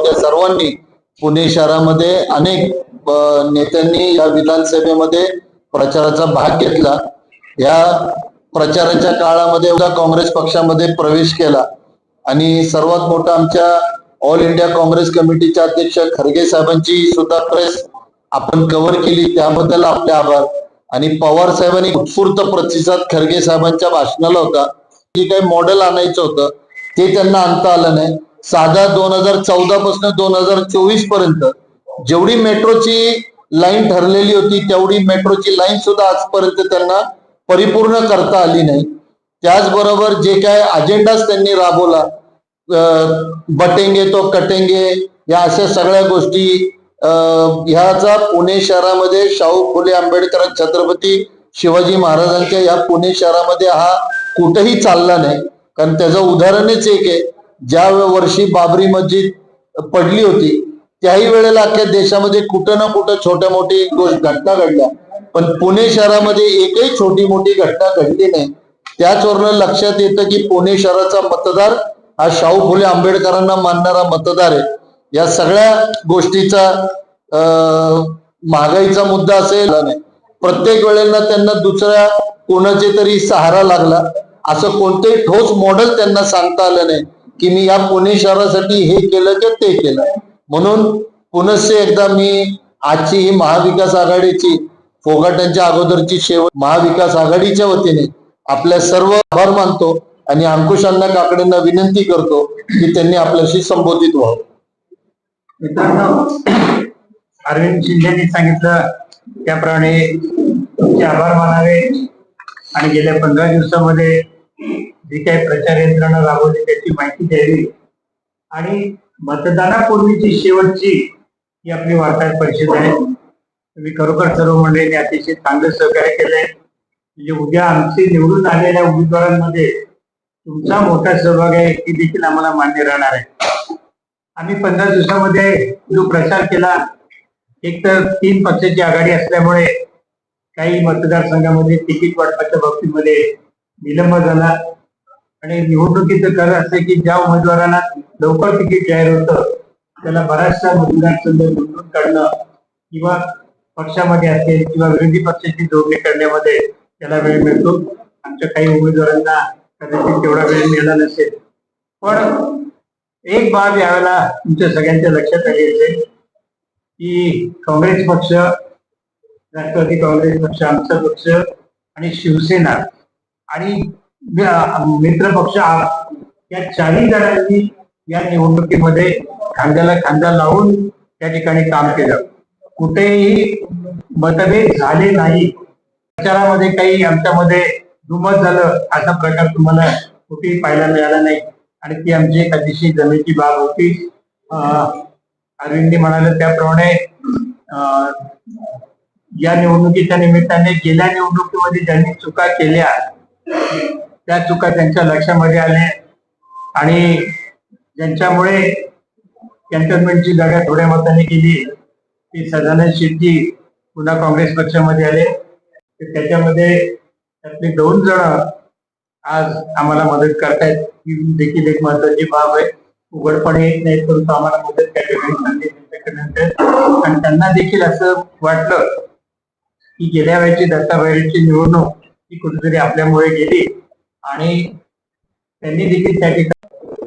होत्या सर्वांनी पुणे शहरामध्ये अनेक नेत्यांनी या विधानसभेमध्ये प्रचाराचा भाग घेतला. या प्रचाराच्या काळामध्ये उद्या काँग्रेस पक्षामध्ये प्रवेश केला. आणि सर्वात मोठा आमच्या ऑल इंडिया काँग्रेस कमिटीच्या अध्यक्ष खरगे साहेबांची सुद्धा प्रेस आपण कव्हर केली. त्याबद्दल आपले आभार. आणि पवार साहेबांनी उत्स्फूर्त प्रतिसाद खरगे साहेबांच्या भाषणाला होता. जे काही मॉडेल आणायचं होतं. ते त्यांना आणता आलं नाही. साधा दोन हजार चौदा पासून दोन हजार चोवीसपर्यंत जेवढी मेट्रोची लाईन ठरलेली होती तेवढी मेट्रोची लाईन सुद्धा आजपर्यंत त्यांना परिपूर्ण करता आली नाही. त्याचबरोबर जे काय अजेंडाच त्यांनी राबवला बटेंगे तो कटेंगे या अशा सगळ्या गोष्टी ह्याचा पुणे शहरामध्ये शाहू फुले आंबेडकर छत्रपती शिवाजी महाराजांच्या या पुणे शहरामध्ये हा कुठेही चालला नाही. कारण त्याचं उदाहरणच एक आहे ज्या वर्षी बाबरी मस्जिद पडली होती त्याही वेळेला अख्ख्या देशामध्ये कुठं ना कुठं छोट्या मोठी गोष्ट घटना घडल्या. पण पुणे शहरामध्ये एकही छोटी मोठी घटना घडली नाही. त्याचवरनं लक्षात येतं की पुणे शहराचा मतदार हा शाहू फुले आंबेडकरांना मानणारा मतदार आहे. या सगळ्या गोष्टीचा महागाईचा मुद्दा असेल नाही. प्रत्येक वेळेला त्यांना दुसऱ्या कोणाचे तरी सहारा लागला. असं कोणतेही ठोस मॉडेल त्यांना सांगता आलं नाही. की मी या पुणे शहरासाठी हे केलं की ते केलं. म्हणून पुनश्च एकदा मी आजची ही महाविकास आघाडीची फोगाटांच्या अगोदरची शेवट महाविकास आघाडीच्या वतीने आपल्या सर्व आभार मानतो आणि अंकुशांना काकडेंना विनंती करतो की त्यांनी आपल्याशी संबोधित व्हावं. मित्रांनो अरविंद शिंदेनी सांगितलं त्याप्रमाणे तुमचे आभार मानावे. आणि गेल्या पंधरा दिवसामध्ये जी काही प्रचार यंत्रणा राबवली त्याची माहिती द्यावी. आणि मतदानापूर्वीची शेवटची ही आपली वार्ताहर परिषद आहे. तुम्ही खरोखर सर्व मंडळींनी अतिशय चांगलं सहकार्य केलंय म्हणजे उद्या आमचे निवडून आलेल्या उमेदवारांमध्ये तुमचा मोठा सहभाग आहे ही देखील आम्हाला मान्य राहणार आहे. आम्ही पंधरा दिवसामध्ये जो प्रचार केला एक तर तीन पक्षाची आघाडी असल्यामुळे काही मतदारसंघामध्ये तिकीट वाटपाच्या बाबतीमध्ये विलंब झाला. आणि निवडणुकीचं कारण असं की ज्या उमेदवारांना लवकर तिकीट जाहीर होतं त्याला बऱ्याचशा मतदारसंघ निवडून काढणं किंवा पक्षामध्ये असेल किंवा विरोधी पक्षाची जोडणी करण्यामध्ये त्याला वेळ मिळतो. आमच्या काही उमेदवारांना कदाचित तेवढा वेळ मिळाला नसेल. पण एक बाब यावेळेला तुमच्या सगळ्यांच्या लक्षात आली असेल की काँग्रेस पक्ष राष्ट्रवादी काँग्रेस पक्ष आमचा पक्ष आणि शिवसेना आणि मित्र पक्ष या चारही जणांनी या निवडणुकीमध्ये खांद्याला खांदा लावून त्या ठिकाणी काम केलं. कुठेही मतभेद झाले नाही. प्रचारामध्ये काही आमच्यामध्ये दुमत झालं असा प्रकार तुम्हाला कुठेही पाहायला मिळाला नाही. आणि ती आमची एक अतिशय जमेची बाब होती. अं, अरविंदनी म्हणाले त्याप्रमाणे अं, या निवडणुकीच्या निमित्ताने गेल्या निवडणुकीमध्ये ज्यांनी चुका केल्या त्या चुका त्यांच्या लक्षामध्ये आल्या. आणि ज्यांच्यामुळे कॅन्टोन्मेंटची जागा थोड्या मताने गेली ती सदानंद शेट्टी पुन्हा काँग्रेस पक्षामध्ये आले. तर त्याच्यामध्ये त्यातले दोन जण आज आम्हाला मदत करतायत. ही देखील एक महत्वाची बाब आहे. उघडपणे येत नाही परंतु आम्हाला मदत त्या आणि त्यांना देखील असं वाटलं की गेल्या वेळेची दत्ताबाईची निवडणूक ही कुठेतरी आपल्यामुळे गेली. आणि त्यांनी देखील त्या ठिकाणी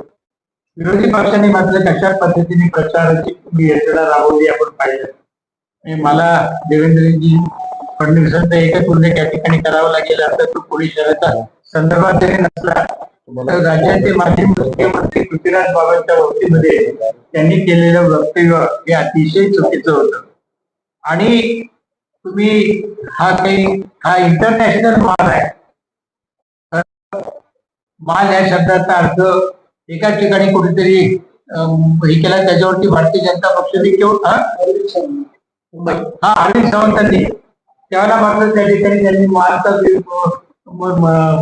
विरोधी पक्षांनी मात्र कशा पद्धतीने प्रचाराची यंत्रणा राबवली आपण पाहिलं. आणि मला देवेंद्रजी फडणवीसांचा एकच उल्लेख या ठिकाणी करावा लागेल आता तो पुणे शहराचा संदर्भात जरी नसला तर राज्याचे माजी मुख्यमंत्री पृथ्वीराज बाबांच्या वतीमध्ये त्यांनी केलेलं वक्तव्य हे अतिशय चुकीचं होतं. आणि तुम्ही हा काही हा इंटरनॅशनल मान आहे माल या शब्दाचा अर्थ एकाच ठिकाणी कुठेतरी हे केला त्याच्यावरती भारतीय जनता पक्षाने केवळ हा? हा अरविंद सावंतांनी त्याला मात्र त्या ठिकाणी त्यांनी मालचा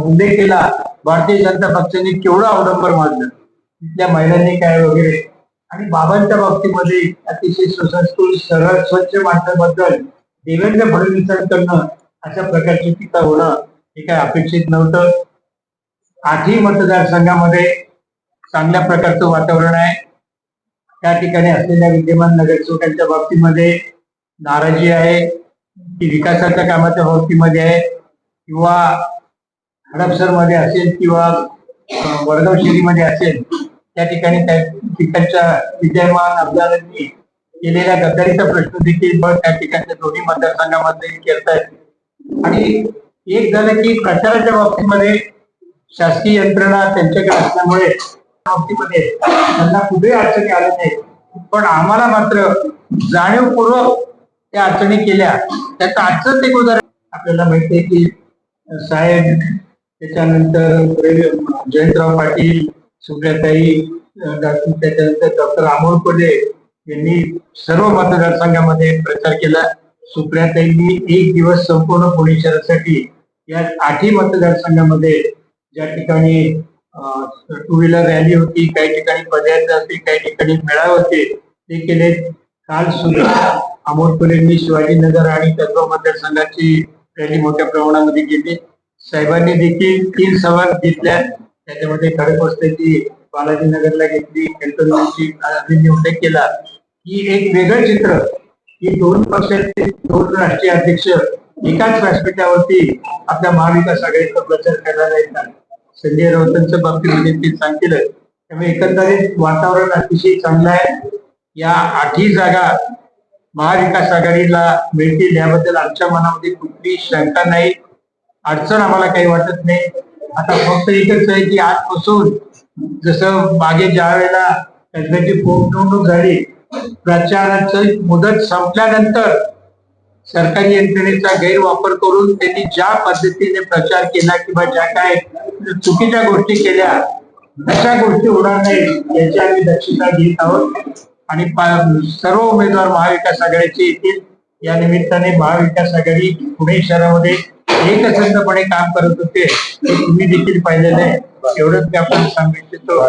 उल्लेख केला भारतीय जनता पक्षाने केवढं अवडंबर मानलं. तिथल्या महिलांनी काय वगैरे. आणि बाबांच्या बाबतीमध्ये अतिशय सुसंस्कृत सरळ स्वच्छ माणसाबद्दल देवेंद्र फडणवीसांकडनं अशा प्रकारची टीका होणं हे काय अपेक्षित नव्हतं. आठही मतदारसंघामध्ये चांगल्या प्रकारचं वातावरण आहे. त्या ठिकाणी असलेल्या विद्यमान नगरसेवकांच्या बाबतीमध्ये नाराजी आहे की विकासाच्या कामाच्या बाबतीमध्ये आहे किंवा हडपसरमध्ये असेल किंवा वडगाव शहरीमध्ये असेल त्या ठिकाणी त्या ठिकाणच्या विद्यमान आमदारांनी केलेल्या गद्दारीचा प्रश्न देखील पण त्या ठिकाणच्या दोन्ही मतदारसंघामध्ये येत. आणि एक झालं की प्रचाराच्या बाबतीमध्ये शासकीय यंत्रणा त्यांच्याकडे असल्यामुळे बाबतीमध्ये त्यांना कुठेही अडचणी आल्या नाही पण आम्हाला मात्र जाणीवपूर्वक त्या अडचणी केल्या. त्याचं आजच एक उदाहरण आपल्याला माहिती आहे की साहेब त्याच्यानंतर जयंतराव पाटील सुप्रियाताई त्याच्यानंतर डॉक्टर अमोल कोल्हे यांनी सर्व मतदारसंघामध्ये प्रचार केला. सुप्रियाताईंनी एक दिवस संपूर्ण पुणे शहरासाठी या आठही मतदारसंघामध्ये ज्या ठिकाणी टू व्हीलर रॅली होती काही ठिकाणी पदयात्रा होती काही ठिकाणी मेळावे होते ते केले. काल सुद्धा अमोल कोल्हेंनी शिवाजीनगर आणि तत्व मतदारसंघाची रॅली मोठ्या प्रमाणामध्ये केली साहेबांनी देखील तीन सभा घेतल्या त्याच्यामध्ये खडकवस्त्याची बालाजीनगरला घेतली कणकवलीची अरविंद उल्लेख केला. ही एक वेगळं चित्र. की दोन पक्षाचे दोन राष्ट्रीय अध्यक्ष एकाच व्यासपीठावरती आपल्या महाविकास आघाडीचा प्रचार करायला येतात. संजय राऊतांच्या बाबतीमध्ये ते त्यामुळे एकंदरीत वातावरण अतिशय चांगलं आहे. या आठही जागा महाविकास आघाडीला मिळतील याबद्दल आमच्या मनामध्ये कुठली शंका नाही. अडचण आम्हाला काही वाटत नाही. आता फक्त एकच आहे की आजपासून जसं मागे ज्या वेळेला त्यांची पोटनिवडणूक झाली प्रचाराची मुदत संपल्यानंतर सरकारी यंत्रणेचा गैरवापर करून त्यांनी ज्या पद्धतीने प्रचार केला किंवा ज्या काय चुकीच्या गोष्टी केल्या अशा गोष्टी होणार नाही याची आम्ही दक्षता घेत आहोत. आणि सर्व उमेदवार महाविकास आघाडीचे येतील. या निमित्ताने महाविकास आघाडी पुणे शहरामध्ये एकसंधपणे काम करत होते. तुम्ही देखील पाहिलेलं आहे. एवढंच मी आपण सांगू इच्छितो.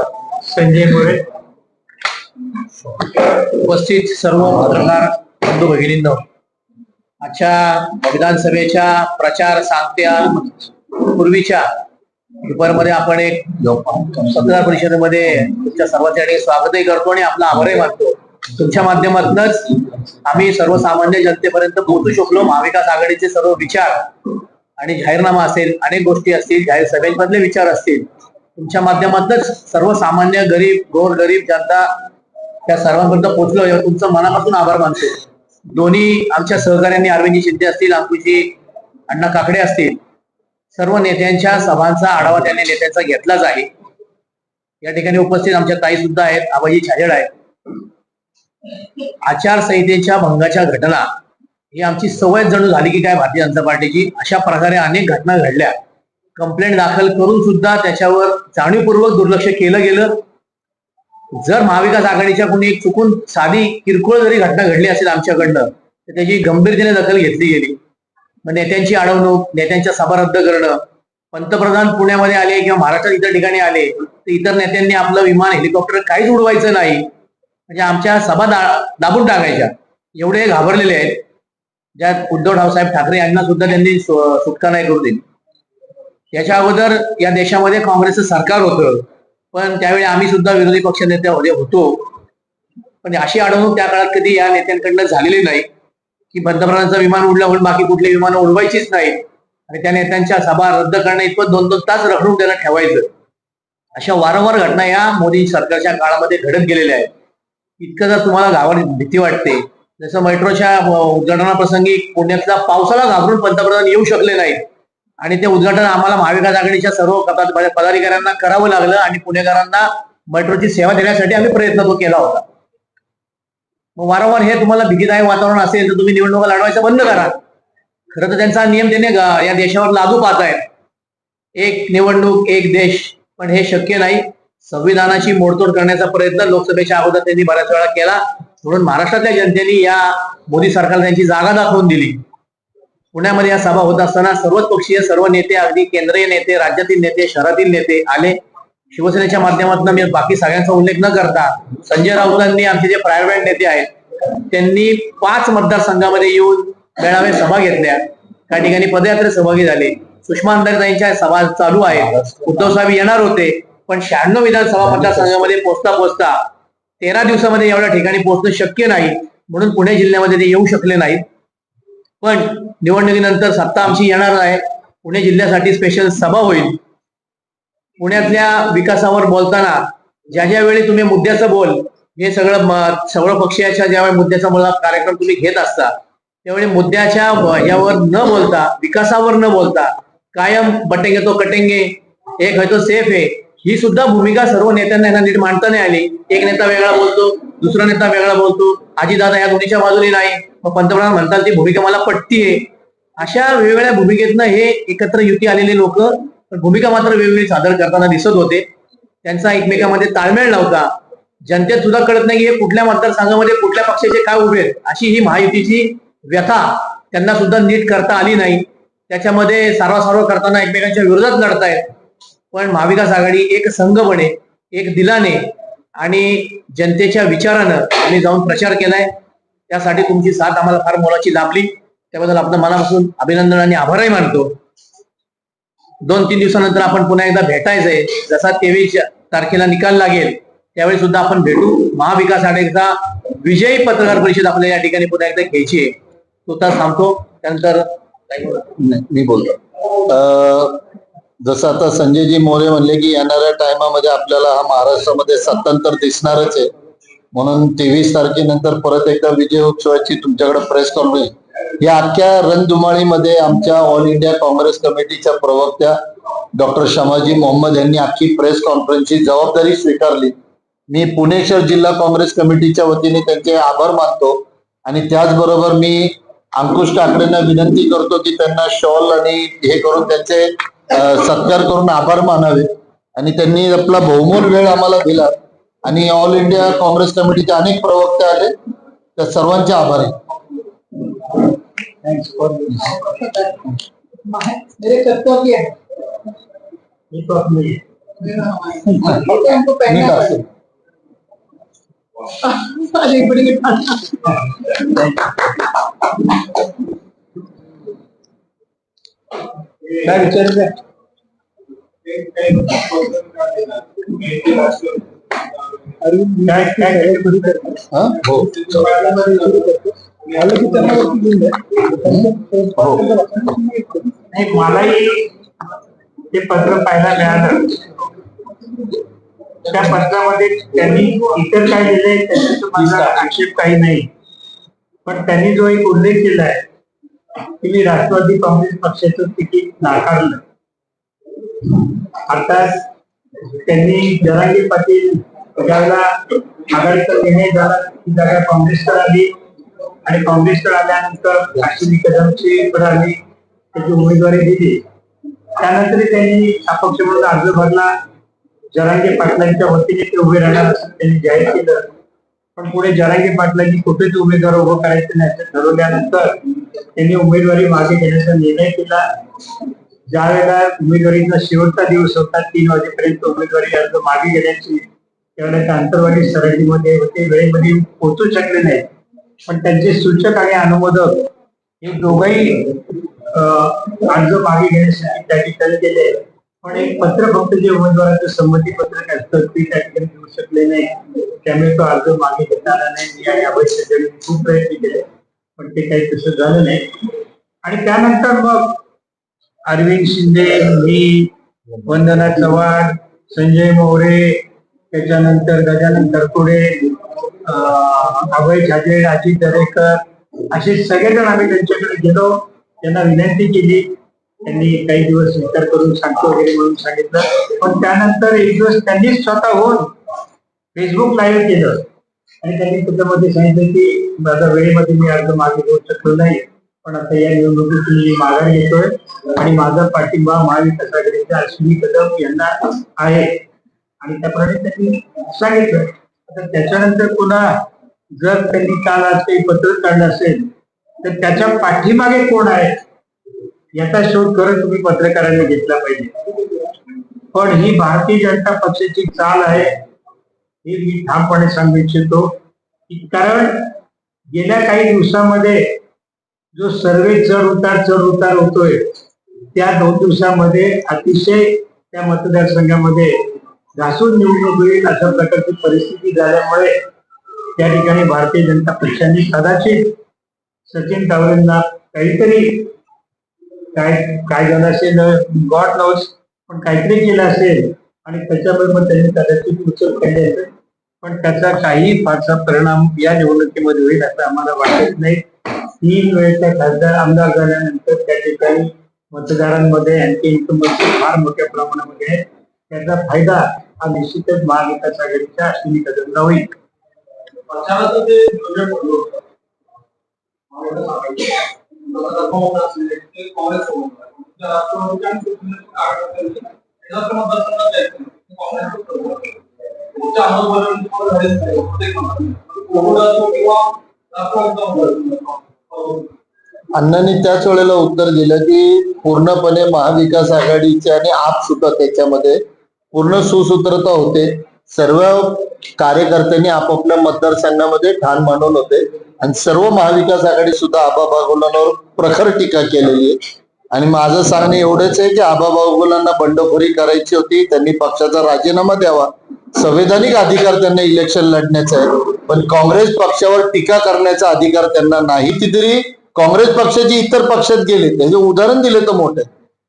संजय गोरे उपस्थित सर्व पत्रकार बंधू भगिनींना आजच्या विधानसभेच्या प्रचार सांगत्या पूर्वीच्या पेपरमध्ये आपण एक पत्रकार परिषदेमध्ये तुमच्या सर्वांच्या स्वागतही करतो आणि आपला आभारही मानतो. तुमच्या माध्यमातूनच आम्ही सर्वसामान्य जनतेपर्यंत पोहोचू शकलो. महाविकास आघाडीचे सर्व विचार आणि जाहीरनामा असेल अनेक गोष्टी असतील जाहीर सभेमधले विचार असतील तुमच्या माध्यमातूनच सर्वसामान्य गरीब गोर गरीब जनता त्या सर्वांपर्यंत पोहोचलो. तुमचं मनापासून आभार मानतो. दोन्ही आमच्या सहकार्यांनी अरविंदजी शिंदे असतील अंकुशी अण्णा काकडे असतील सर्व नेत्यांच्या सभांचा आढावा त्यांनी नेत्यांचा घेतलाच आहे. या ठिकाणी उपस्थित आमच्या ताई सुद्धा आहेत आबाजी छाजेड आहेत. आचारसंहितेच्या भंगाच्या घटना ही आमची सवय जणू झाली की काय भारतीय जनता पार्टीची अशा प्रकारे अनेक घटना घडल्या. कंप्लेंट दाखल करून सुद्धा त्याच्यावर जाणीवपूर्वक दुर्लक्ष केलं गेलं. जर महाविकास आघाडीच्या कोणी एक चुकून साधी किरकोळ जरी घटना घडली असेल आमच्याकडनं तर त्याची गंभीरतेने दखल घेतली गेली. मग नेत्यांची अडवणूक नेत्यांच्या सभा रद्द करणं पंतप्रधान पुण्यामध्ये आले किंवा महाराष्ट्रात इतर ठिकाणी आले तर इतर नेत्यांनी आपलं विमान हेलिकॉप्टर काहीच उडवायचं नाही. म्हणजे आमच्या सभा दा- दाबून टाकायच्या. एवढे घाबरलेले आहेत. ज्यात उद्धव रावसाहेब ठाकरे यांना सुद्धा त्यांनी सुटका नाही करू दिली. याच्या अगोदर या देशामध्ये काँग्रेसचं सरकार होतं. पण त्यावेळी आम्ही सुद्धा विरोधी पक्ष नेते होतो पण अशी अडवणूक त्या काळात कधी या नेत्यांकडनं झालेली नाही की पंतप्रधानांचं विमान उडलं म्हणून बाकी कुठली विमानं उडवायचीच नाही. आणि त्या नेत्यांच्या सभा रद्द करणं इतपत दोन दोन तास रखडून त्यांना ठेवायचं. अशा वारंवार घटना या मोदी सरकारच्या काळामध्ये घडत गेलेल्या आहेत. इतकं जर तुम्हाला गावात भीती वाटते जसं मेट्रोच्या उद्घाटनाप्रसंगी पुण्यातला पावसाला घाबरून पंतप्रधान येऊ शकले नाहीत. आणि ते उद्घाटन आम्हाला महाविकास आघाडीच्या सर्व पदाधिकाऱ्यांना करावं लागलं आणि पुणेकरांना मेट्रोची सेवा देण्यासाठी आम्ही प्रयत्न तो केला होता. मग वारंवार हे तुम्हाला भीतीदायक वातावरण असेल तर तुम्ही निवडणुका लढवायचं बंद करा. खरं तर त्यांचा नियम त्याने या देशावर लागू पाहत आहेत. एक निवडणूक एक देश पण हे शक्य नाही. संविधानाची मोडतोड करण्याचा प्रयत्न लोकसभेच्या अगोदर त्यांनी बऱ्याच वेळा केला. म्हणून महाराष्ट्रातल्या जनतेने या मोदी सरकारला त्यांची जागा दाखवून दिली. पुण्यामध्ये या सभा होत असताना सर्वच पक्षीय सर्व नेते अगदी केंद्रीय नेते राज्यातील नेते शहरातील नेते आले. शिवसेनेच्या माध्यमातून मी बाकी सगळ्यांचा उल्लेख न करता संजय राऊतांनी आमचे जे प्रायव्हेट नेते आहेत त्यांनी पाच मतदारसंघामध्ये येऊन मेळावे सभा घेतल्या. काही ठिकाणी पदयात्रे सहभागी झाले. सुषमा अंधारे सभा चालू आहेत. उद्धव साहेब येणार होते पण शहाण्णव विधानसभा मतदारसंघामध्ये पोचता पोचता तेरा दिवसामध्ये एवढ्या ठिकाणी पोहोचणं शक्य नाही. म्हणून पुणे जिल्ह्यामध्ये ते येऊ शकले नाहीत. पण निवडणुकीनंतर सत्ता आमची येणार आहे. पुणे जिल्ह्यासाठी स्पेशल सभा होईल. पुण्यातल्या विकासावर बोलताना ज्या ज्या वेळी तुम्ही मुद्द्याचं बोल हे सगळं सगळं पक्षाच्या ज्यावेळी मुद्द्याचा मला कार्यक्रम तुम्ही घेत असता त्यावेळी मुद्द्याच्या यावर न बोलता विकासावर न बोलता कायम बटेंगे तो कटेंगे एक हयतो तो सेफ आहे ही सुद्धा भूमिका सर्व नेत्यांना यांना नीट मांडता नाही आली. एक नेता वेगळा बोलतो दुसरा नेता वेगळा बोलतो. आजीदादा या दोन्हीच्या बाजूने नाही. मग पंतप्रधान म्हणतात ती भूमिका मला पटतीये. अशा वेगवेगळ्या भूमिकेतनं हे एकत्र युती आलेले लोक भूमिका मात्र वेगवेगळी सादर करताना दिसत होते. त्यांचा एकमेकांमध्ये ताळमेळ नव्हता. जनतेत सुद्धा कळत नाही की हे कुठल्या मतदारसंघामध्ये कुठल्या पक्षाचे काय उभे आहेत. अशी ही महायुतीची व्यथा त्यांना सुद्धा नीट करता आली नाही. त्याच्यामध्ये सारवासारव करताना एकमेकांच्या विरोधात लढतायत. पण महाविकास आघाडी एक संघ बने एक दिलाने आणि जनतेच्या विचारानं आम्ही जाऊन प्रचार केलाय. त्यासाठी तुमची साथ आम्हाला फार मोलाची लाभली. त्याबद्दल आपलं मनापासून अभिनंदन आणि आभारही मानतो. दोन तीन दिवसानंतर आपण पुन्हा एकदा भेटायचंय. जसा तेवीस तारखेला निकाल लागेल त्यावेळी सुद्धा आपण भेटू. महाविकास आघाडीचा विजयी पत्रकार परिषद आपल्याला या ठिकाणी पुन्हा एकदा घ्यायची आहे. तो तर सांगतो त्यानंतर मी बोलतो. जसं आता संजयजी मोरे म्हणले की येणाऱ्या टायमामध्ये आपल्याला हा महाराष्ट्रामध्ये सत्तांतर दिसणारच आहे. म्हणून तेवीस तारखेनंतर परत एकदा विजय उत्सवाची तुमच्याकडे प्रेस कॉन्फरन्स या अख्ख्या रणधुमाळीमध्ये आमच्या ऑल इंडिया काँग्रेस कमिटीच्या प्रवक्त्या डॉक्टर शमाजी मोहम्मद यांनी अख्खी प्रेस कॉन्फरन्सची जबाबदारी स्वीकारली. मी पुणे शहर जिल्हा काँग्रेस कमिटीच्या वतीने त्यांचे आभार मानतो. आणि त्याचबरोबर मी अंकुश ठाकरेंना विनंती करतो की त्यांना शॉल आणि हे करून त्यांचे सत्कार करून आभार मानावे. आणि त्यांनी आपला बहुमोल वेळ आम्हाला दिला. आणि ऑल इंडिया काँग्रेस कमिटीचे अनेक प्रवक्ते आले. त्या सर्वांचे आभार. आहे है काय काय काय सुरू करतो हा? हो. नाही मलाही ते पत्र पाहायला मिळालं. त्या पत्रामध्ये त्यांनी इतर काय लिहिलंय त्याच्यात माझा आक्षेप काही नाही. पण त्यांनी जो एक उल्लेख केलाय तुम्ही राष्ट्रवादी काँग्रेस पक्षाचं तिकीट नाकारलं. आता त्यांनी जरांगी पाटील ज्यावेळेला आघाडीचा निर्णय झाला. ती जागा काँग्रेसकडे आली. आणि काँग्रेसकडे आल्यानंतर राष्ट्रवादी कदमची कडे आली त्याची उमेदवारी दिली. त्यानंतर त्यांनी अपक्ष म्हणून अर्ज भरला. जरांगे पाटलांच्या वतीने ते उभे राहणार असं त्यांनी जाहीर केलं. पण पुढे जरांगे पाटलांनी कुठेच उमेदवार उभं करायचं नाही असं ठरवल्यानंतर त्यांनी उमेदवारी मागे घेण्याचा निर्णय केला. ज्या वेळेला उमेदवारीचा शेवटचा दिवस होता तीन वाजेपर्यंत उमेदवारी अर्ज मागे घेण्याची त्यावेळेला त्या आंतरवादी सराटीमध्ये होते. वेळेमध्ये पोहोचू शकले नाही. पण त्यांचे सूचक आणि अनुमोदक हे दोघंही अं, अर्ज मागे घेण्यासाठी त्या ठिकाणी गेले. पण एक पत्र फक्त जे उमेदवाराचं संमती पत्रक असतं ते त्या ठिकाणी देऊ शकले नाही. त्यामुळे तो अर्ज मागे घेता आला नाही. मी आणि अभय सज्जन खूप प्रयत्न केले. पण ते काही तसं झालं नाही. आणि त्यानंतर मग अरविंद शिंदे मी वंदना चव्हाण संजय मोरे त्याच्यानंतर गजानन तरकुडे अभय छाजे अजित दरेकर असे सगळेजण आम्ही त्यांच्याकडे गेलो. त्यांना विनंती केली. त्यांनी काही दिवस विचार करून सांगतो वगैरे म्हणून सांगितलं. पण त्यानंतर एक दिवस त्यांनी स्वतःहून फेसबुक लाईव्ह केलं. आणि त्यांनी त्याच्यामध्ये सांगितलं की माझ्या वेळेमध्ये मी अर्ज मागे घेऊ शकलो नाही पण आता या निवडणुकीत मी माघार घेतोय आणि माझा पाठिंबा महाविकास आघाडीच्या अश्विनी कदम यांना आहे. आणि त्याप्रमाणे त्यांनी सांगितलं. आता त्याच्यानंतर पुन्हा जर त्यांनी काल आज काही पत्र काढलं असेल तर त्याच्या पाठीमागे कोण आहे? याचा शोध करत तुम्ही पत्रकारांनी घेतला पाहिजे. पण ही भारतीय जनता पक्षाची चाल आहे हे मी ठामपणे सांगू इच्छितो कारण गेल्या काही दिवसामध्ये जो सर्वे चढ उतार चढ उतार होतोय त्या दोन दिवसामध्ये अतिशय त्या मतदारसंघामध्ये घासून निवडणूक होईल अशा प्रकारची परिस्थिती झाल्यामुळे त्या ठिकाणी भारतीय जनता पक्षाने कदाचित सचिन तावरेंना काहीतरी काय काय झालं असेल गॉड नोस पण काहीतरी केलं असेल. आणि त्याच्यामुळे त्यांनी कदाचित उचल केली असेल. पण त्याचा काही फारसा परिणाम या निवडणुकीमध्ये होईल असं आम्हाला वाटत नाही. तीन वेळेचा खासदार आमदार झाल्यानंतर त्या ठिकाणी मतदारांमध्ये अँटी इन्कमर्सी फार मोठ्या प्रमाणामध्ये आहे. त्याचा फायदा हा निश्चितच महाविकास आघाडीच्या अश्विनी कदमला होईल. अण्णांनी त्याच वेळेला उत्तर दिलं की पूर्णपणे महाविकास आघाडीचे आणि आप सुद्धा त्याच्यामध्ये पूर्ण सुसूत्रता होते. सर्व कार्यकर्त्यांनी आपापल्या मतदारसंघामध्ये ठाण मांडून होते. आणि सर्व महाविकास आघाडी सुद्धा आबा गुलांवर प्रखर टीका केलेली आहे. आणि माझं सांगणं एवढंच आहे की आबा गुलांना बंडखोरी करायची होती त्यांनी पक्षाचा राजीनामा द्यावा. संवैधानिक अधिकार त्यांना इलेक्शन लढण्याचा आहे. पण काँग्रेस पक्षावर टीका करण्याचा अधिकार त्यांना नाही ती काँग्रेस पक्षाची इतर पक्षात गेले त्याचे उदाहरण दिले तर मोठे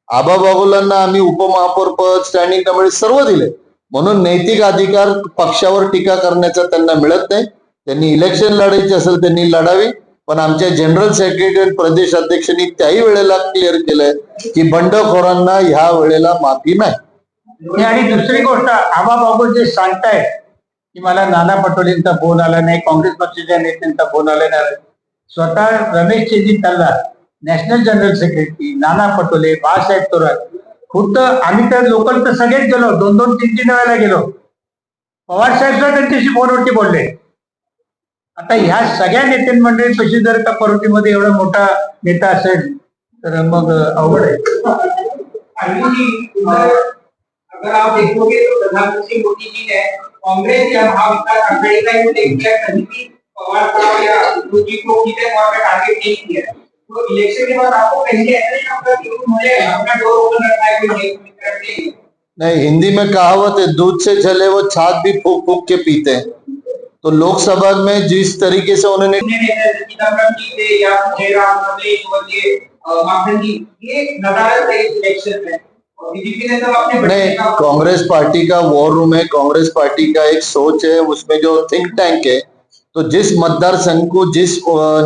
आबा बागुलांना आम्ही उपमहापौर पद स्टँडिंग कमिटी सर्व दिले. म्हणून नैतिक अधिकार पक्षावर टीका करण्याचा त्यांना मिळत नाही. त्यांनी इलेक्शन लढायची असेल त्यांनी लढावी. पण आमच्या जनरल सेक्रेटरी प्रदेश अध्यक्षांनी त्याही वेळेला क्लिअर केलंय की बंडखोरांना ह्या वेळेला माफी नाही. आणि दुसरी गोष्ट आबा बाबू जे सांगतायत की मला नाना पटोलेंचा फोन आला नाही काँग्रेस पक्षाच्या नेत्यांचा फोन आला नाही. स्वतः Ramesh Chennithala national general secretary Nana Patole Balasaheb Thorat खुद्द आम्ही तर लोकल तर सगळेच गेलो. दोन दोन तीन तीन वेळेला गेलो. पवार साहेब सुद्धा त्यांच्याशी फोनवरती बोलले. आता ह्या सगळ्या नेत्यांमंडळीपाशी जर का परोटीमध्ये एवढा मोठा नेता असेल तर मग अवघड आहे. अगर आप देखोगे तो प्रधानमंत्री मोदी जी ने कांग्रेस या महाविकास आघाड़ी का पवार साहब या को तौर पर टारगेट नहीं किया तो इलेक्शन के बाद आपको कहीं ऐसा नहीं लगता कि मुझे अपना डोर ओपन रखना है कोई नहीं नहीं। हिंदी में कहावत है दूध से चले वो छाछ भी फूक फूक के पीते हैं। तो लोकसभा में जिस तरीके से उन्होंने जी थे या जयराम रमेश ये माखन जी ये इलेक्शन में। बीजेपी ने सब नहीं कांग्रेस पार्टी का वॉर रूम है कांग्रेस पार्टी का एक सोच है उसमें जो थिंक टैंक है तो जिस मतदार संघ को जिस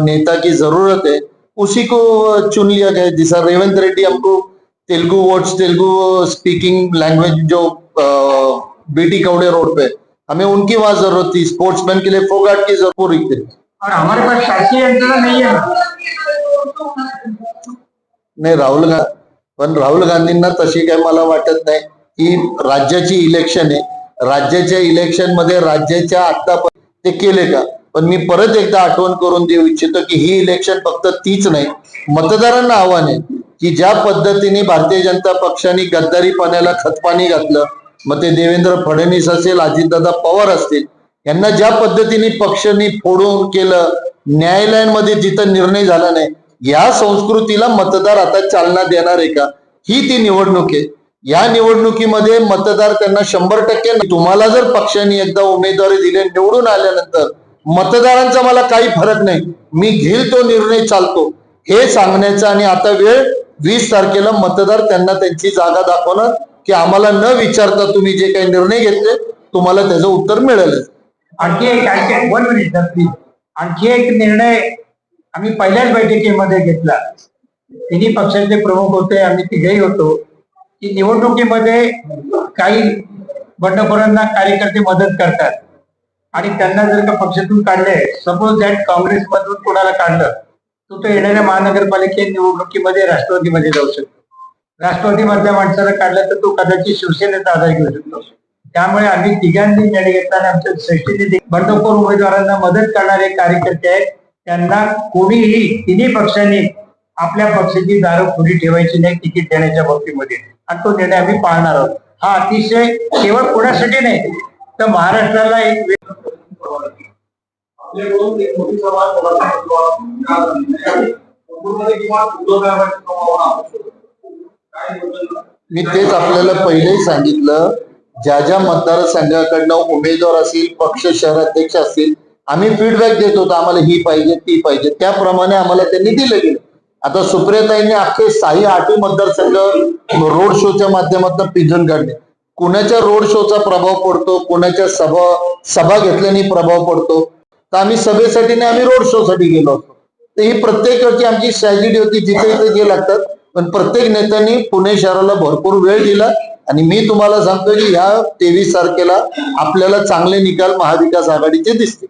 नेता की ज़रूरत है उसी को चुन लिया गया है। जैसा रेवंत रेड्डी हमको Telugu words Telugu speaking language जो बेटी कौड़े रोड पे हमें उनकी वहाँ ज़रूरत थी। स्पोर्ट्समैन के लिए फोगाट की ज़रूरत थी। और हमारे पास यंत्रणा नहीं है। नाही राहुल गांधी पण राहुल गांधींना तशी काही मला वाटत नाही की राज्याची इलेक्शन आहे. राज्याच्या इलेक्शन मध्ये राज्याच्या आता ते केले का? पण मी परत एकदा आठवण करून देऊ इच्छितो की ही इलेक्शन फक्त तीच नाही मतदारांना आव्हान आहे की ज्या पद्धतीने भारतीय जनता पक्षाने गद्दारीपणाला खतपाणी घातलं मग ते देवेंद्र फडणवीस असेल अजितदादा पवार असतील यांना ज्या पद्धतीने पक्षांनी फोडून केलं न्यायालयांमध्ये जिथं निर्णय झाला नाही या संस्कृतीला मतदार आता चालना देणार आहे का? ही ती निवडणूक आहे. या निवडणुकीमध्ये मतदार त्यांना शंभर टक्के तुम्हाला जर पक्षाने एकदा उमेदवारी दिली निवडून आल्यानंतर मतदारांचा मला काही फरक नाही. मी घेईल तो निर्णय चालतो. हे सांगण्याचा आणि आता वेळ वीस तारखेला मतदार त्यांना त्यांची जागा दाखवणार की आम्हाला न विचारता तुम्ही जे काही निर्णय घेतले तुम्हाला त्याचं उत्तर मिळेल आणखी एक आणखी वन मिनिट आणखी एक निर्णय आम्ही पहिल्याच बैठकीमध्ये घेतला. तिन्ही पक्षाचे प्रमुख होते आम्ही तिघेही होतो. की निवडणुकीमध्ये काही बंडखोरांना कार्यकर्ते मदत करतात. आणि त्यांना जर का पक्षातून काढले सपोज दॅट काँग्रेसमधून कोणाला काढलं तो तो येणाऱ्या महानगरपालिके निवडणुकीमध्ये राष्ट्रवादीमध्ये जाऊ शकतो. राष्ट्रवादी मधल्या माणसाला काढलं तर तो कदाचित शिवसेनेचा आधार घेऊ शकतो. त्यामुळे आम्ही तिघांनी निर्णय घेतला आणि आमच्या बंडखोर उमेदवारांना मदत करणारे कार्यकर्ते आहेत. त्यांना कोणीही तिन्ही पक्षांनी आपल्या पक्षाची दारं खुली ठेवायची नाही तिकीट देण्याच्या बाबतीमध्ये. आणि तो निर्णय आम्ही पाळणार आहोत. हा अतिशय केवळ कोणासाठी नाही तर महाराष्ट्राला एक आपल्याकडून एक मोठी मी तेच आपल्याला पहिलेही सांगितलं ज्या ज्या मतदारसंघाकडनं उमेदवार असतील पक्ष शहराध्यक्ष असतील आम्ही फीडबॅक देत होतो आम्हाला ही पाहिजे ती पाहिजे. त्याप्रमाणे आम्हाला त्यांनी दिलं गेलं. आता सुप्रियाताईंनी अख्खे साई आठही मतदारसंघ रोड शोच्या माध्यमातून पिंजून काढले. कुणाच्या रोड शोचा प्रभाव पडतो कुणाच्या सभा सभा घेतल्याने प्रभाव पडतो तर आम्ही सभेसाठी नाही आम्ही रोड शो साठी गेलो होतो. तर ही प्रत्येकाची आमची स्ट्रॅटेजी होती जिथे जिथे जे लागतात. पण प्रत्येक नेत्यांनी पुणे शहराला भरपूर वेळ दिला आणि मी तुम्हाला सांगतो की ह्या तेवीस तारखेला आपल्याला चांगले निकाल महाविकास आघाडीचे दिसतील.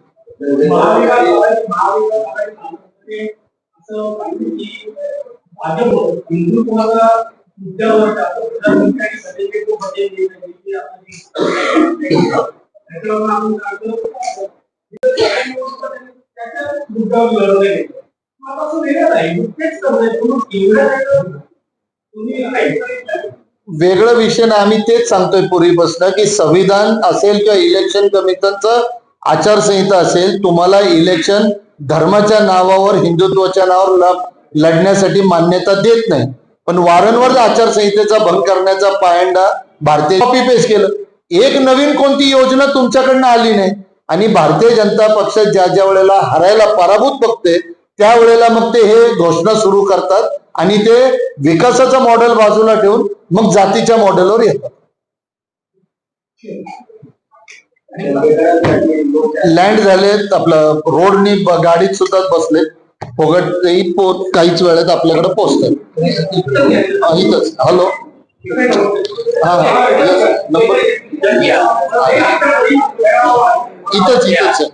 वेगळं विषय नाही आम्ही तेच सांगतोय पूर्वीपासून की संविधान असेल किंवा इलेक्शन कमिशनचं आचारसंहिता असेल तुम्हाला इलेक्शन धर्माच्या नावावर हिंदुत्वाच्या नावावर लढण्यासाठी मान्यता देत नाही. पण वारंवार आचारसंहितेचा भंग करण्याचा पायंडा भारतीय कॉपी पेस्ट केलं. एक नवीन कोणती योजना तुमच्याकडनं आली नाही. आणि भारतीय जनता पक्ष ज्या ज्या वेळेला हरायला पराभूत बघते त्यावेळेला मग ते हे घोषणा सुरू करतात आणि ते विकासाचं मॉडेल बाजूला ठेवून मग जातीच्या मॉडेलवर येतात. लँड झालेत आपलं रोडनी गाडीत सुद्धा बसलेत फोगट काहीच वेळेत आपल्याकडे पोहोचतात हॅलो હા. નંબર? ઈ તો જીતે છે.